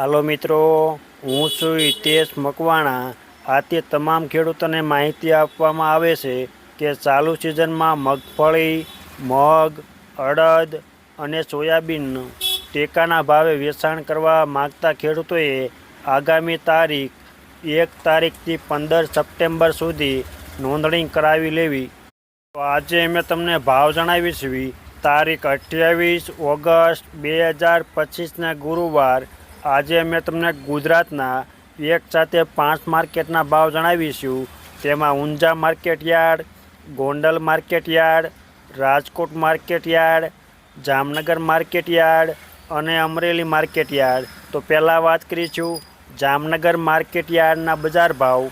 હાલો મિત્રો, હું છું હિતેશ મકવાણા. આથી તમામ ખેડૂતોને માહિતી આપવામાં આવે છે કે ચાલુ સિઝનમાં મગફળી, મગ, અડદ અને સોયાબીન ટેકાના ભાવે વેચાણ કરવા માગતા ખેડૂતોએ આગામી તારીખ એક તારીખથી પંદર સપ્ટેમ્બર સુધી નોંધણી કરાવી લેવી. તો આજે અમે તમને ભાવ જણાવીશું. તારીખ અઠ્યાવીસ ઓગસ્ટ બે હજાર પચીસના ગુરુવાર આજે અમે તમને ગુજરાતના એક સાથે પાંચ માર્કેટના ભાવ જણાવીશું. તેમાં Unjha market yard, Gondal market yard, Rajkot market yard Jamnagar market yard અને અમરેલી માર્કેટયાર્ડ તો પહેલાં વાત કરીશું જામનગર માર્કેટ યાર્ડના બજાર ભાવ.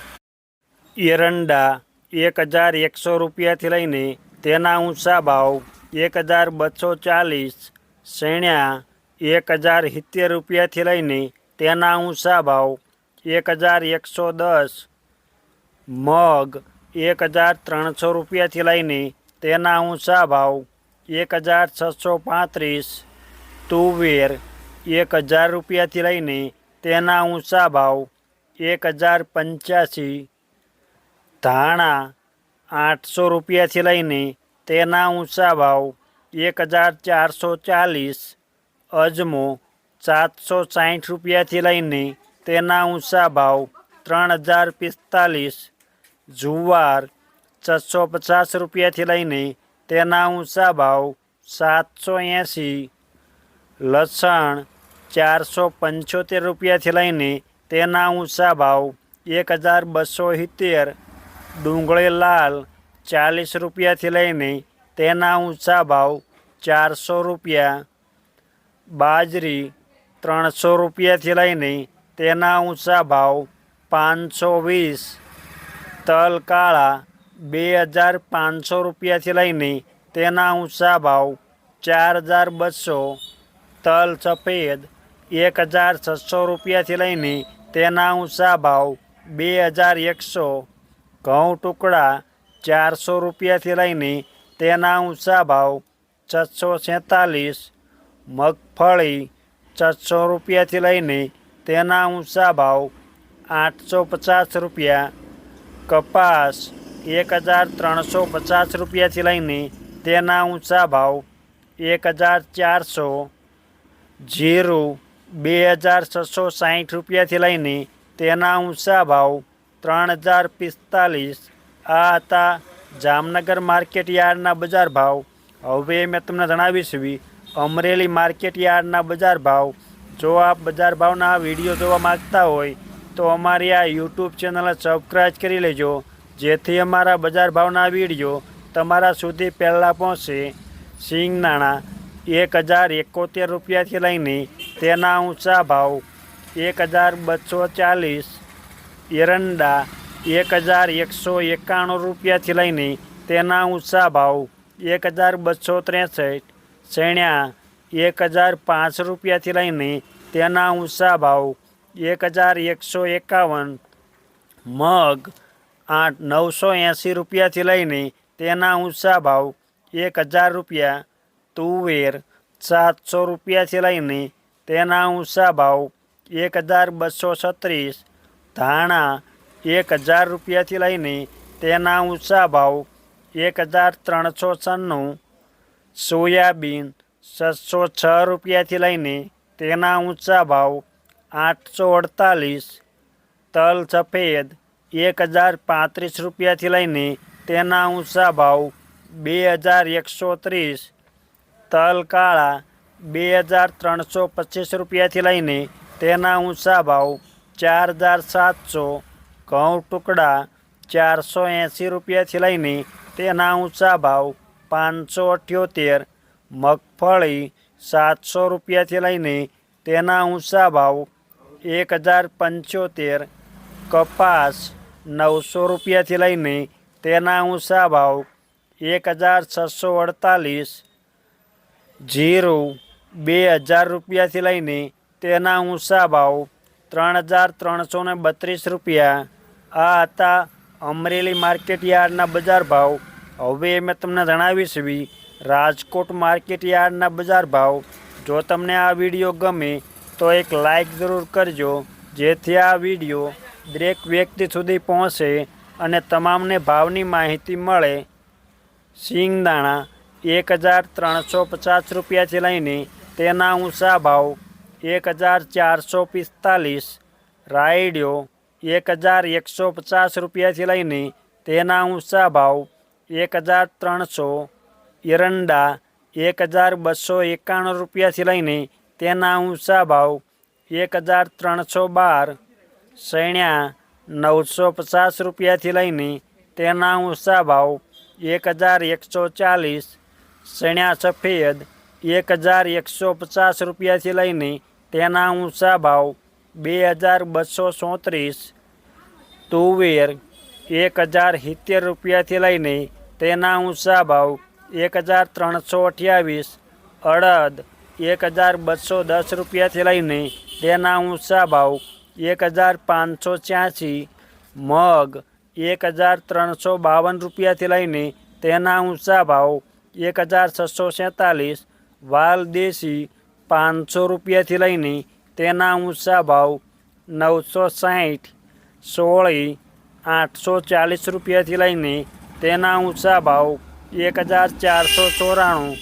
એરંડા એક હજાર એકસો રૂપિયાથી લઈને તેના ઊંચા ભાવ એક હજાર બસો ચાલીસ, શેણ્યા એક હજાર સિત્તેર રૂપિયાથી લઈને તેના ઊંચા ભાવ એક હજાર એકસો દસ, મગ એક હજાર ત્રણસો રૂપિયાથી લઈને તેના ઊંચા ભાવ એક હજાર છસો પાંત્રીસ, તુવેર એક હજાર રૂપિયાથી લઈને તેના ઊંચા ભાવ એક હજાર પંચ્યાસી, ધાણા આઠસો રૂપિયાથી લઈને તેના ઊંચા ભાવ એક હજાર ચારસો ચાલીસ અજમો સાતસો સાઠ રૂપિયાથી લઈને તેના ઊંચા ભાવ ત્રણ હજાર પિસ્તાલીસ, જુવાર છસો પચાસ રૂપિયાથી લઈને તેના ઊંચા ભાવ સાતસો એંસી, લસણ ચારસો પંચોતેર રૂપિયાથી લઈને તેના ઊંચા ભાવ એક હજાર બસો સિત્તેર, ડુંગળી લાલ ચાલીસ રૂપિયાથી લઈને તેના ઊંચા ભાવ ચારસો રૂપિયા બાજરી ત્રણસો રૂપિયાથી લઈને તેના ઊંચા ભાવ પાંચસો વીસ, તલ કાળા બે હજાર પાંચસો રૂપિયાથી લઈને તેના ઊંચા ભાવ ચાર હજાર બસો, તલ સફેદ એક હજાર છસો રૂપિયાથી લઈને તેના ઊંચા ભાવ બે હજાર એકસો, ઘઉં ટુકડા ચારસો રૂપિયાથી લઈને તેના ઊંચા ભાવ છસો સેંતાલીસ મગફળી છસો રૂપિયાથી લઈને તેના ઊંચા ભાવ આઠસો પચાસ રૂપિયા, કપાસ એક હજાર ત્રણસો પચાસ રૂપિયાથી લઈને તેના ઊંચા ભાવ એક હજાર ચારસો, જીરું બે હજાર છસો સાહીઠ રૂપિયાથી લઈને તેના ઊંચા ભાવ ત્રણ હજાર પિસ્તાલીસ. આ હતા જામનગર માર્કેટ યાર્ડના બજાર ભાવ. હવે મેં તમને જણાવીશું અમરેલી માર્કેટ યાર્ડના બજાર ભાવ. જો આપ બજાર ભાવના વીડિયો જોવા માગતા હોય, તો અમારી આ યુટ્યુબ ચેનલને સબસ્ક્રાઈબ કરી લેજો. જેથી અમારા બજાર ભાવના વીડિયો તમારા સુધી પહેલાં પહોંચે. સિંગનાણા એક હજાર એકોતેર રૂપિયાથી લઈને તેના ઊંચા ભાવ, એક હજાર બસો ચાલીસ. એરંડા, એક હજાર એકસો એકાણું રૂપિયાથી લઈને તેના ઊંચા ભાવ, એક હજાર બસો ત્રેસઠ. શેણ્યા એક હજાર પાંચ રૂપિયાથી લઈને તેના ઊંચા ભાવ એક હજાર એકસો એકાવન, મગ આઠ નવસો એંસી રૂપિયાથી લઈને તેના ઊંચા ભાવ એક હજાર રૂપિયા, તુવેર સાતસો રૂપિયાથી લઈને તેના ઊંચા ભાવ એક હજાર બસો છત્રીસ, ધાણા એક હજાર રૂપિયાથી લઈને તેના ઊંચા ભાવ એક હજાર ત્રણસો છન્નું સોયાબીન છસો છ રૂપિયાથી લઈને તેના ઊંચા ભાવ આઠસો અડતાલીસ તલ સફેદ એક હજાર પાંત્રીસ રૂપિયાથી લઈને તેના ઊંચા ભાવ બે હજાર એકસો ત્રીસ તલ કાળા બે હજાર ત્રણસો પચીસ રૂપિયાથી લઈને તેના ઊંચા ભાવ ચાર હજાર સાતસો ઘઉં ટુકડા ચારસો એંસી રૂપિયાથી લઈને તેના ઊંચા ભાવ પાંચસો અઠ્યોતેર, મગફળી સાતસો રૂપિયાથી લઈને તેના ઊંચા ભાવ એક હજાર પંચોતેર, કપાસ નવસો રૂપિયાથી લઈને તેના ઊંચા ભાવ એક હજાર છસો અડતાલીસ, જીરું બે હજાર રૂપિયાથી લઈને તેના ઊંચા ભાવ ત્રણ હજાર ત્રણસો બત્રીસ રૂપિયા. આ હતા અમરેલી માર્કેટ યાર્ડના બજાર ભાવ હવે મેં તમને જણાવીશ રાજકોટ માર્કેટ યાર્ડના બજાર ભાવ. જો તમને આ વીડિયો ગમે, તો એક લાઈક જરૂર કરજો, જેથી આ વીડિયો દરેક વ્યક્તિ સુધી પહોંચે અને તમામને ભાવની માહિતી મળે. સિંગદાણા એક હજાર ત્રણસો પચાસ રૂપિયાથી લઈને તેના ઊંચા ભાવ એક હજાર ચારસો પિસ્તાલીસ. રાયડિયો એક હજાર એકસો પચાસ રૂપિયાથી લઈને તેના ઊંચા ભાવ એક હજાર ત્રણસો, એરંડા એક હજાર બસો એકાણું રૂપિયાથી લઈને તેના ઊંચા ભાવ એક હજાર ત્રણસો બાર, સૈણ્યા નવસો પચાસ રૂપિયાથી લઈને તેના ઊંચા ભાવ એક હજાર એકસો ચાલીસ, સૈણ્યા સફેદ એક હજાર એકસો પચાસ રૂપિયાથી લઈને તેના ઊંચા ભાવ બે હજાર બસો ચોત્રીસ, તુવેર એક હજાર સિત્તેર રૂપિયાથી લઈને તેના ઊંચા ભાવ એક હજાર ત્રણસો અઠ્યાવીસ, અડદ એક હજાર બસો દસ રૂપિયાથી લઈને તેના ઊંચા ભાવ એક હજાર પાંચસો છ્યાસી, મગ એક હજાર ત્રણસો બાવન રૂપિયાથી લઈને તેના ઊંચા ભાવ એક હજાર છસો સેતાલીસ વાલ દેશી પાંચસો રૂપિયાથી લઈને તેના ઊંચા ભાવ નવસો સાઠ, સોળી આઠસો ચાલીસ રૂપિયાથી લઈને તેના ઊંચા ભાવ એક હજાર ચારસો ચોરાણું,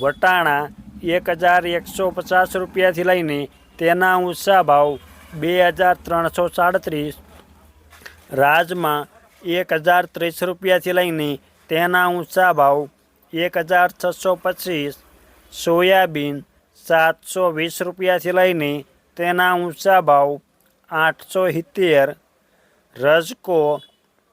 વટાણા એક હજાર એકસો પચાસ રૂપિયાથી લઈને તેના ઊંચા ભાવ બે હજાર ત્રણસો સાડત્રીસ, રાજમાં એક હજાર ત્રીસ રૂપિયાથી લઈને તેના ઊંચા ભાવ એક હજાર છસો પચીસ, સોયાબીન સાતસો વીસ રૂપિયાથી લઈને તેના ઊંચા ભાવ આઠસો સિત્તેર, રજકો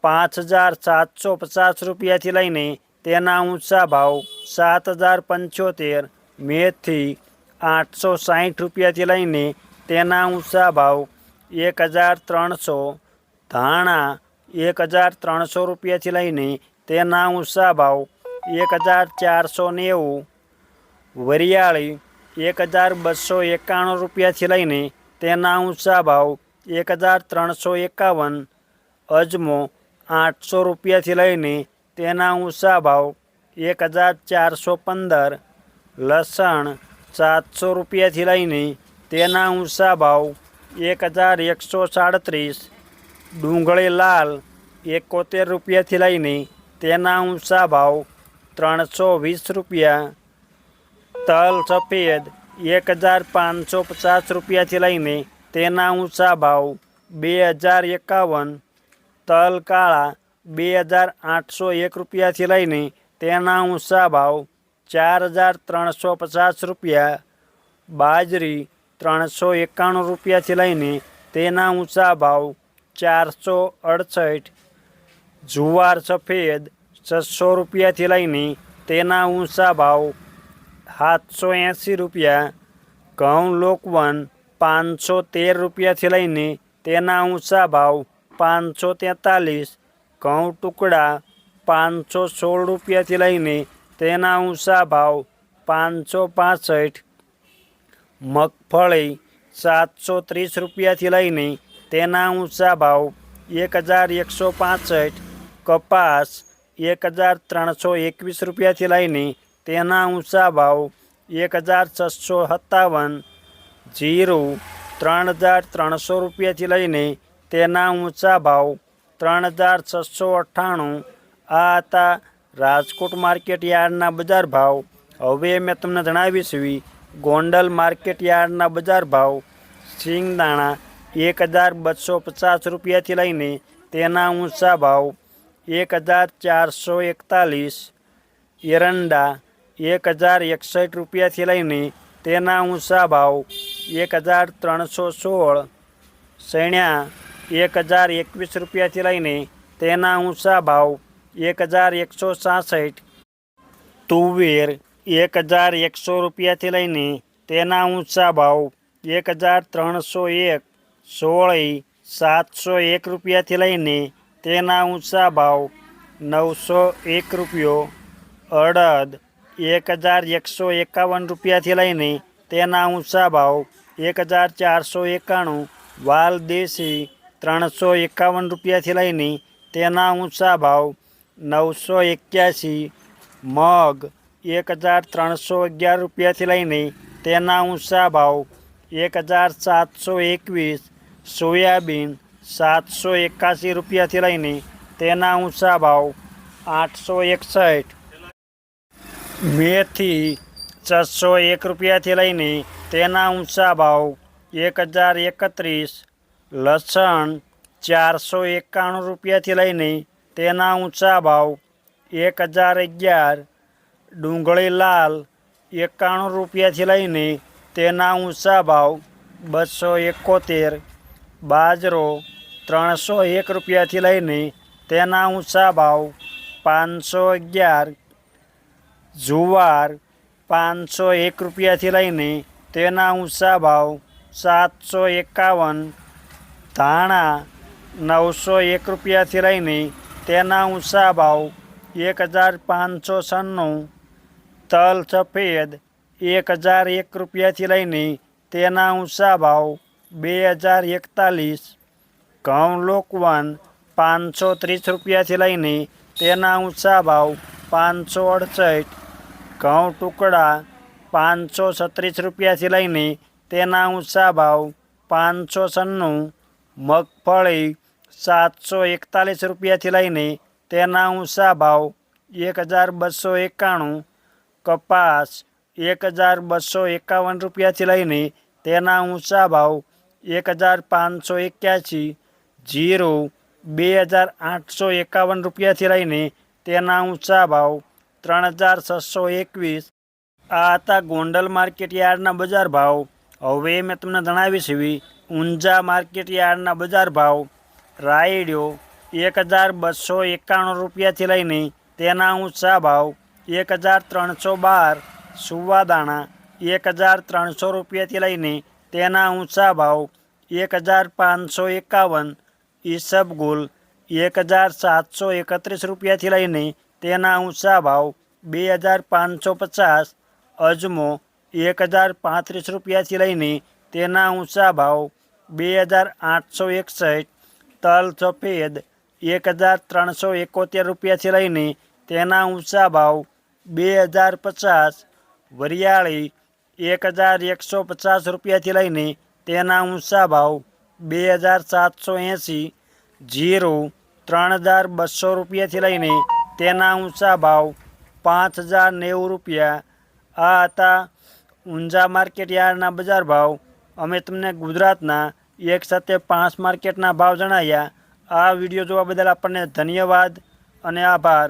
પાંચ હજાર સાતસો પચાસ રૂપિયાથી લઈને તેના ઊંચા ભાવ સાત હજાર પંચોતેર મેથી આઠસો સાઠ રૂપિયાથી લઈને તેના ઊંચા ભાવ એક હજાર ત્રણસો ધાણા એક હજાર ત્રણસો રૂપિયાથી લઈને તેના ઊંચા ભાવ એક હજાર ચારસો નેવું વરિયાળી એક હજાર બસો એકાણું રૂપિયાથી લઈને તેના ઊંચા ભાવ એક હજાર ત્રણસો એકાવન અજમો આઠસો રૂપિયાથી લઈને તેના ઊંચા ભાવ એક હજાર ચારસો પંદર, લસણ સાતસો રૂપિયાથી લઈને તેના ઊંચા ભાવ એક હજાર એકસો સાડત્રીસ, ડુંગળી લાલ એકોતેર રૂપિયાથી લઈને તેના ઊંચા ભાવ ત્રણસો વીસ રૂપિયા, તલ સફેદ એક હજાર પાંચસો પચાસ રૂપિયાથી લઈને તેના ઊંચા ભાવ બે હજાર એકાવન તલ કાળા બે હજાર આઠસો એક રૂપિયાથી લઈને તેના ઊંચા ભાવ ચાર હજાર ત્રણસો પચાસ રૂપિયા, બાજરી ત્રણસો એકાણું રૂપિયાથી લઈને તેના ઊંચા ભાવ ચારસો અડસઠ, જુવાર સફેદ છસો રૂપિયાથી લઈને તેના ઊંચા ભાવ સાતસો એંસી રૂપિયા, ઘઉં લોકવન પાંચસો તેર રૂપિયાથી લઈને તેના ઊંચા ભાવ પાંચસો તેતાલીસ, ઘઉં ટુકડા પાંચસો સોળ રૂપિયાથી લઈને તેના ઊંચા ભાવ પાંચસો પાસઠ, મગફળી સાતસો ત્રીસ રૂપિયાથી લઈને તેના ઊંચા ભાવ એક હજાર એકસો પાસઠ, કપાસ એક હજાર ત્રણસો એકવીસ રૂપિયાથી લઈને તેના ઊંચા ભાવ એક હજાર છસો સત્તાવન, જીરું ત્રણ હજાર ત્રણસો રૂપિયાથી લઈને તેના ઊંચા ભાવ ત્રણ હજાર છસો અઠ્ઠાણું. આ હતા રાજકોટ માર્કેટ યાર્ડના બજાર ભાવ. હવે મેં તમને જણાવીશું ગોંડલ માર્કેટ યાર્ડના બજાર ભાવ. સિંગદાણા એક હજાર બસો પચાસ રૂપિયાથી લઈને તેના ઊંચા ભાવ એક હજાર ચારસો એકતાલીસ. એરંડા એક હજાર એકસઠ રૂપિયાથી લઈને તેના ઊંચા ભાવ એક હજાર ત્રણસો સોળ. સૈણ્યા એક હજાર એકવીસ રૂપિયાથી લઈને તેના ઊંચા ભાવ એક હજાર એકસો સાસઠ, તુવેર એક હજાર એકસો રૂપિયાથી લઈને તેના ઊંચા ભાવ એક હજાર ત્રણસો એક, સોળી સાતસો એક રૂપિયાથી લઈને તેના ઊંચા ભાવ નવસો એક રૂપિયો, અડદ એક હજાર એકસો એકાવન રૂપિયાથી લઈને તેના ઊંચા ભાવ એક હજાર ચારસો એકાણું, વાલ દેશી ત્રણસો એકાવન રૂપિયાથી લઈને તેના ઊંચા ભાવ નવસો એક્યાસી, મગ એક હજાર ત્રણસો અગિયાર રૂપિયાથી લઈને તેના ઊંચા ભાવ એક હજાર સાતસો એકવીસ, સોયાબીન સાતસો એકાસી રૂપિયાથી લઈને તેના ઊંચા ભાવ આઠસો એકસઠ. મેથી છસો એક રૂપિયાથી લઈને તેના ઊંચા ભાવ એક હજાર એકત્રીસ લસણ ચારસો એકાણું રૂપિયાથી લઈને તેના ઊંચા ભાવ એક હજાર અગિયાર ડુંગળી લાલ એકાણું રૂપિયાથી લઈને તેના ઊંચા ભાવ બસો એકોતેર બાજરો ત્રણસો એક રૂપિયાથી લઈને તેના ઊંચા ભાવ પાંચસો અગિયાર જુવાર પાંચસો એક રૂપિયાથી લઈને તેના ઊંચા ભાવ સાતસો એકાવન ધાણા નવસો એક રૂપિયાથી લઈને તેના ઊંચા ભાવ એક હજાર પાંચસો છન્નું, તલ સફેદ એક હજાર એક રૂપિયાથી લઈને તેના ઊંચા ભાવ બે હજાર એકતાલીસ, ઘઉં લોકવન પાંચસો ત્રીસ રૂપિયાથી લઈને તેના ઊંચા ભાવ પાંચસો અડસઠ, ઘઉં ટુકડા પાંચસો છત્રીસ રૂપિયાથી લઈને તેના ઊંચા ભાવ પાંચસો છન્નું મગફળી સાતસો એકતાલીસ રૂપિયાથી લઈને તેના ઊંચા ભાવ એક હજાર બસો એકાણું, કપાસ એક હજાર બસો એકાવન રૂપિયાથી લઈને તેના ઊંચા ભાવ એક હજાર પાંચસો એક્યાસી, જીરું બે હજાર આઠસો એકાવન રૂપિયાથી લઈને તેના ઊંચા ભાવ ત્રણ હજાર છસો એકવીસ. આ હતા ગોંડલ માર્કેટ યાર્ડના બજાર ભાવ. હવે મેં તમને જણાવીશ એવી, ઊંઝા માર્કેટ યાર્ડના બજાર ભાવ રાયડ્યો એક હજાર બસો એકાણું રૂપિયાથી લઈને તેના ઊંચા ભાવ એક હજાર ત્રણસો બાર, સુવાદાણા એક હજાર ત્રણસો રૂપિયાથી લઈને તેના ઊંચા ભાવ એક હજાર પાંચસો એકાવન, ઈસબગુલ એક હજાર સાતસો એકત્રીસ રૂપિયાથી લઈને તેના ઊંચા ભાવ બે હજાર પાંચસો પચાસ, અજમો એક હજાર પાંત્રીસ રૂપિયાથી લઈને તેના ઊંચા ભાવ બે હજાર આઠસો એકસઠ તલ સફેદ એક હજાર ત્રણસો એકોતેર રૂપિયાથી લઈને તેના ઊંચા ભાવ બે હજાર પચાસ, વરિયાળી એક હજાર એકસો પચાસ રૂપિયાથી લઈને તેના ઊંચા ભાવ બે હજાર સાતસો એંસી, જીરું ત્રણ હજાર બસો રૂપિયાથી લઈને તેના ઊંચા ભાવ પાંચ હજાર નેવું રૂપિયા. આ હતા ઊંઝા માર્કેટ યાર્ડના બજાર ભાવ. અમે તમને ગુજરાતના એક સાથે પાંચ માર્કેટના ભાવ જણાવ્યા. આ વીડિયો જોવા બદલ આપણને ધન્યવાદ અને આભાર.